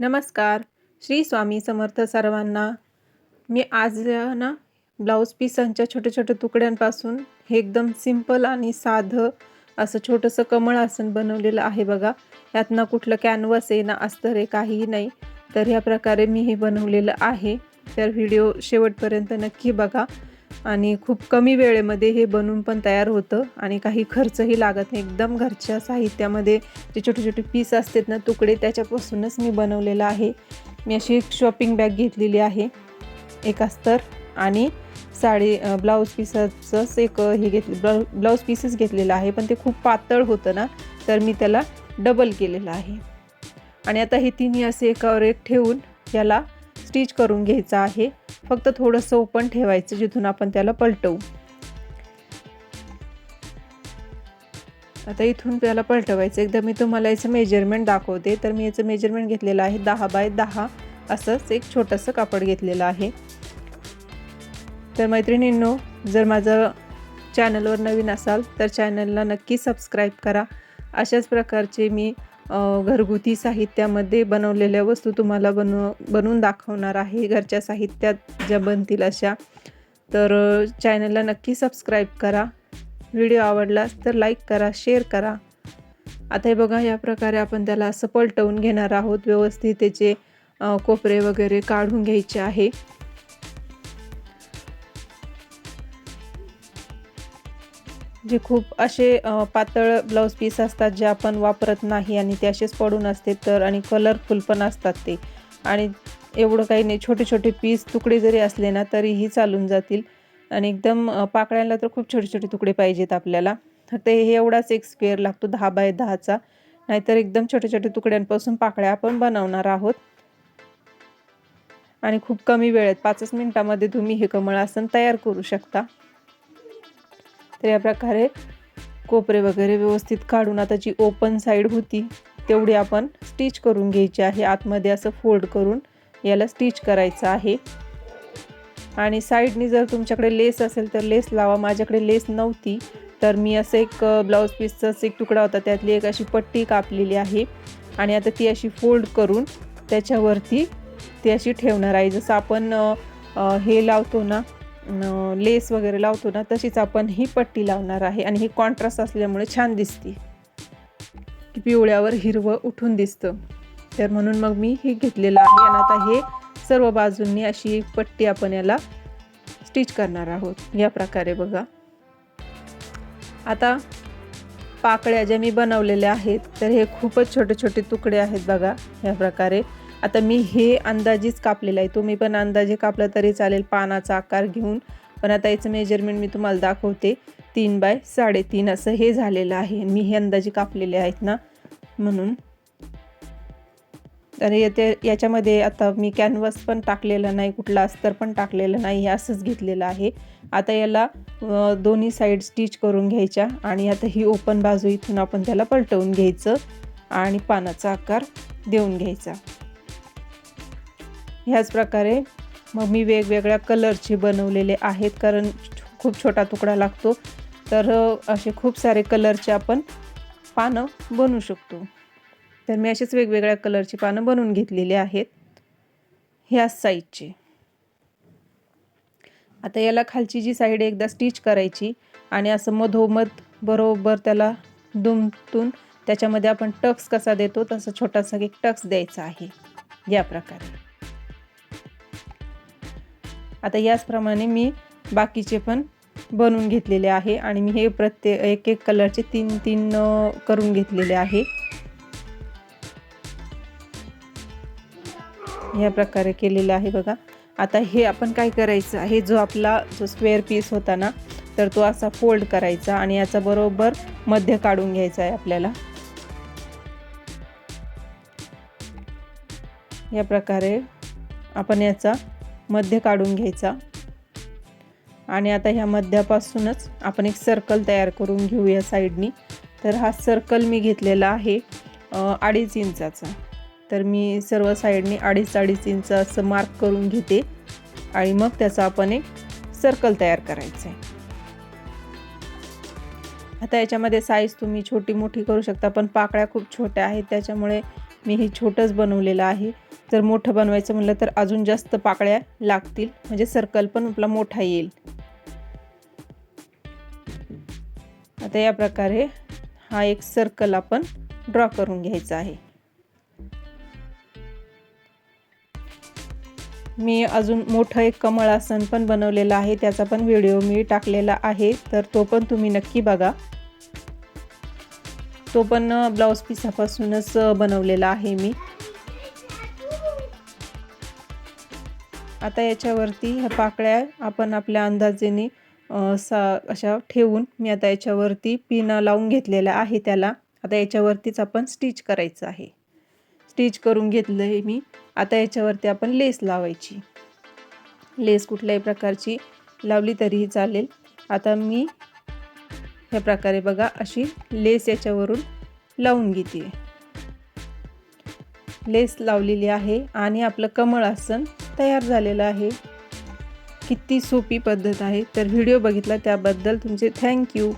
नमस्कार. श्री स्वामी समर्थ सर्वांना. मी आज ना ब्लाऊज पिसांच्या छोट्या छोट्या तुकड्यांपासून हे एकदम सिंपल आणि साधं असं छोटंसं कमळ आसन बनवलेलं आहे बघा. यात ना कुठलं कॅनव्हस आहे ना अस्तर आहे काहीही नाही. तर ह्या प्रकारे मी हे बनवलेलं आहे. तर व्हिडिओ शेवटपर्यंत नक्की बघा. आणि खूप कमी वेळेमध्ये हे बनून पण तयार होतं आणि काही खर्चही लागत नाही. एकदम घरच्या साहित्यामध्ये जे छोटे छोटे पीस असतात ना तुकडे त्याच्यापासूनच मी बनवलेलं आहे. मी अशी एक शॉपिंग बॅग घेतलेली आहे. एक अस्तर आणि साडी ब्लाऊज पीसाचंच एक हे घेतले ब्लाऊ ब्लाऊज पीसच घेतलेलं आहे. पण ते खूप पातळ होतं ना तर मी त्याला डबल केलेलं आहे. आणि आता हे तिन्ही असे एकावर एक ठेवून याला स्टिच करून घ्यायचं आहे. फक्त थोडंसं ओपन ठेवायचं जिथून आपण त्याला पलटवू. आता इथून त्याला पलटवायचं. एकदा मी तुम्हाला याचं मेजरमेंट दाखवते. तर मी याचं मेजरमेंट घेतलेलं आहे दहा बाय दहा. असंच एक छोटंसं कापड घेतलेलं आहे. तर मैत्रिणींनो जर माझं चॅनलवर नवीन असाल तर चॅनलला नक्की सबस्क्राईब करा. अशाच प्रकारचे मी घरगुती साहित्यामध्ये बनवलेल्या वस्तू तुम्हाला बनव बनवून दाखवणार आहे घरच्या साहित्यात ज्या बनतील अशा. तर चॅनलला नक्की सबस्क्राईब करा. व्हिडिओ आवडलास तर लाईक करा शेअर करा. आता हे बघा या प्रकारे आपण त्याला असं पलटवून घेणार आहोत. व्यवस्थित त्याचे कोपरे वगैरे काढून घ्यायचे आहे. जे खूप असे पातळ ब्लाऊज पीस असतात जे आपण वापरत नाही आणि ते असेच पडून असते तर आणि कलरफुल पण असतात ते. आणि एवढं काही नाही छोटे छोटे पीस तुकडे जरी असले ना तरीही चालून जातील. आणि एकदम पाकळ्याला तर खूप छोटे छोटे तुकडे पाहिजेत आपल्याला. फक्त हे एवढाच एक स्क्वेअर लागतो दहा बाय दहाचा. नाहीतर एकदम छोटे छोटे तुकड्यांपासून पाकळ्या आपण बनवणार आहोत. आणि खूप कमी वेळेत पाचच मिनटामध्ये तुम्ही हे कमळ आसन तयार करू शकता. तर या प्रकारे कोपरे वगैरे व्यवस्थित काढून आता जी ओपन साईड होती तेवढी आपण स्टिच करून घ्यायची आहे. आतमध्ये असं फोल्ड करून याला स्टिच करायचं आहे. आणि साईडनी जर तुमच्याकडे लेस असेल तर लेस लावा. माझ्याकडे लेस नव्हती तर मी असं एक ब्लाऊज पीसचाच एक तुकडा होता. त्यातली एक अशी पट्टी कापलेली आहे. आणि आता ती अशी फोल्ड करून त्याच्यावरती ती अशी ठेवणार आहे. जसं आपण हे लावतो ना लेस वगैरे लावतो ना तशीच आपण ही पट्टी लावणार आहे आणि ही कॉन्ट्रास्ट असल्यामुळे छान दिसते. की पिवळ्यावर हिरवं उठून दिसतं. तर म्हणून मग मी हे घेतलेलं आहे आणि आता हे सर्व बाजूंनी अशी पट्टी आपण याला स्टिच करणार आहोत. या प्रकारे बघा. आता पाकळ्या ज्या मी बनवलेल्या आहेत तर हे खूपच छोटे छोटे तुकडे आहेत बघा. या प्रकारे आता मी हे अंदाजेच कापलेलं आहे. तुम्ही पण अंदाजे कापलं तरी चालेल पानाचा आकार घेऊन. पण आता याचं मेजरमेंट मी तुम्हाला दाखवते. तीन बाय साडेतीन असं हे झालेलं आहे. मी हे अंदाजे कापलेले आहेत ना? म्हणून. आणि ते याच्यामध्ये आता मी कॅनव्हस पण टाकलेलं नाही कुठला अस्तर पण टाकलेलं नाही हे असंच घेतलेलं आहे. आता याला दोन्ही साईड स्टिच करून घ्यायच्या. आणि आता ही ओपन बाजू इथून आपण त्याला पलटवून घ्यायचं. आणि पानाचा आकार देऊन घ्यायचा. ह्याच प्रकारे मग मी वेगवेगळ्या कलरचे बनवलेले आहेत कारण खूप छोटा तुकडा लागतो. तर असे खूप सारे कलरचे आपण पानं बनवू शकतो. तर मी असेच वेगवेगळ्या कलरची पानं बनवून घेतलेली आहेत ह्याच साईजचे. आता याला खालची जी साईड एकदा स्टिच करायची आणि असं मधोमध बरोबर त्याला दुमतून त्याच्यामध्ये आपण टक्स कसा देतो तसा छोटासा एक टक्स द्यायचा आहे या प्रकारे. आता याचप्रमाणे मी बाकीचे पण बनवून घेतलेले आहे आणि मी हे प्रत्येक एक एक कलरचे तीन तीन करून घेतलेले आहे. या प्रकारे केलेलं आहे बघा. आता हे आपण काय करायचं आहे? जो आपला जो स्क्वेअर पीस होता ना तर तो असा फोल्ड करायचा आणि याचा बरोबर मध्य काढून घ्यायचा आहे आपल्याला. या प्रकारे आपण याचा मध्य काढून घ्यायचा. आणि आता ह्या मध्यापासूनच आपण एक सर्कल तयार करून घेऊ या साईडनी तर हा सर्कल मी घेतलेला आहे अडीच इंचाचा. तर मी सर्व साईडनी अडीच अडीच इंच असं मार्क करून घेते. आणि मग त्याचा आपण एक सर्कल तयार करायचं आहे. आता याच्यामध्ये साईज तुम्ही छोटी मोठी करू शकता पण पाकळ्या खूप छोट्या आहेत. त्याच्यामुळे मी हे छोटंच बनवलेलं आहे. जर मोठं बनवायचं म्हणलं तर अजून जास्त पाकळ्या लागतील. म्हणजे सर्कल पण आपला मोठा येईल. आता या प्रकारे हा एक सर्कल आपण ड्रॉ करून घ्यायचा आहे. मी अजून मोठं एक कमळ आसन पण बनवलेलं आहे. त्याचा पण व्हिडिओ मी टाकलेला आहे. तर तो पण तुम्ही नक्की बघा. तो पण ब्लाऊज पिसापासूनच बनवलेला आहे मी. आता याच्यावरती ह्या पाकळ्या आपण आपल्या अंदाजेने सा अशा ठेवून मी आता याच्यावरती पिन लावून घेतलेला आहे त्याला. आता याच्यावरतीच आपण स्टिच करायचं आहे. स्टिच करून घेतलं आहे मी. आता याच्यावरती आपण लेस लावायची. लेस कुठल्याही प्रकारची लावली तरीही चालेल. आता मी ह्या प्रकारे बघा अशी लेस याच्यावरून लावून घेते. लेस लावलेली आहे आणि आपलं कमळ आसन तयार झालेलं आहे. किती सोपी पद्धत आहे. तर व्हिडिओ बघितला त्याबद्दल तुमचे थँक्यू.